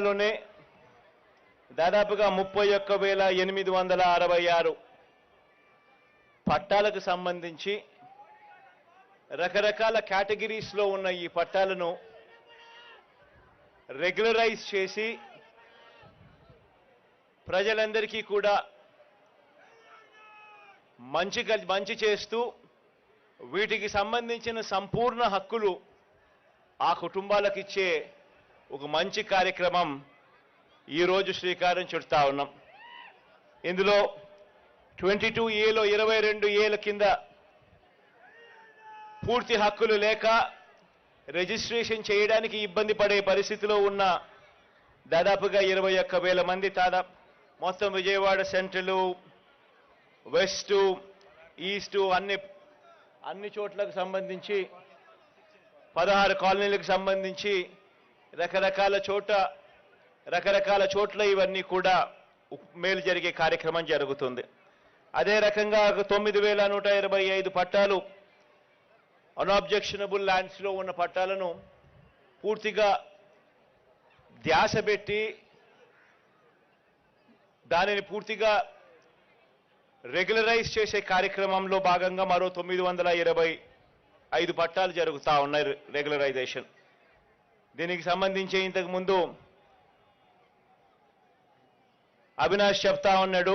లోనే దాదాపుగా ముప్పై ఒక్క వేల ఎనిమిది వందల అరవై ఆరు పట్టాలకు సంబంధించి రకరకాల కేటగిరీస్లో ఉన్న ఈ పట్టాలను రెగ్యులరైజ్ చేసి ప్రజలందరికీ కూడా మంచి మంచి చేస్తూ వీటికి సంబంధించిన సంపూర్ణ హక్కులు ఆ కుటుంబాలకు ఇచ్చే ఒక మంచి కార్యక్రమం ఈరోజు శ్రీకారం చుడతా ఉన్నాం. ఇందులో ట్వంటీ టూ ఏలో ఇరవై రెండు ఏల కింద పూర్తి హక్కులు లేక రిజిస్ట్రేషన్ చేయడానికి ఇబ్బంది పడే పరిస్థితిలో ఉన్న దాదాపుగా ఇరవై ఒక్క వేల మంది దాదాపు మొత్తం విజయవాడ సెంట్రలు వెస్ట్ ఈస్ట్ అన్ని అన్ని చోట్లకు సంబంధించి పదహారు కాలనీలకు సంబంధించి రకరకాల చోట రకరకాల చోట్ల ఇవన్నీ కూడా మేలు జరిగే కార్యక్రమం జరుగుతుంది. అదే రకంగా ఒక తొమ్మిది వేల నూట ఇరవై ఐదు పట్టాలు అన్ఆబ్జెక్షనబుల్ ల్యాండ్స్లో ఉన్న పట్టాలను పూర్తిగా ధ్యాస పెట్టి దానిని పూర్తిగా రెగ్యులరైజ్ చేసే కార్యక్రమంలో భాగంగా మరో తొమ్మిది వందల ఇరవై ఐదు పట్టాలు జరుగుతూ ఉన్నాయి రెగ్యులరైజేషన్ దీనికి సంబంధించి ఇంతకు ముందు అవినాష్ చెప్తా ఉన్నాడు.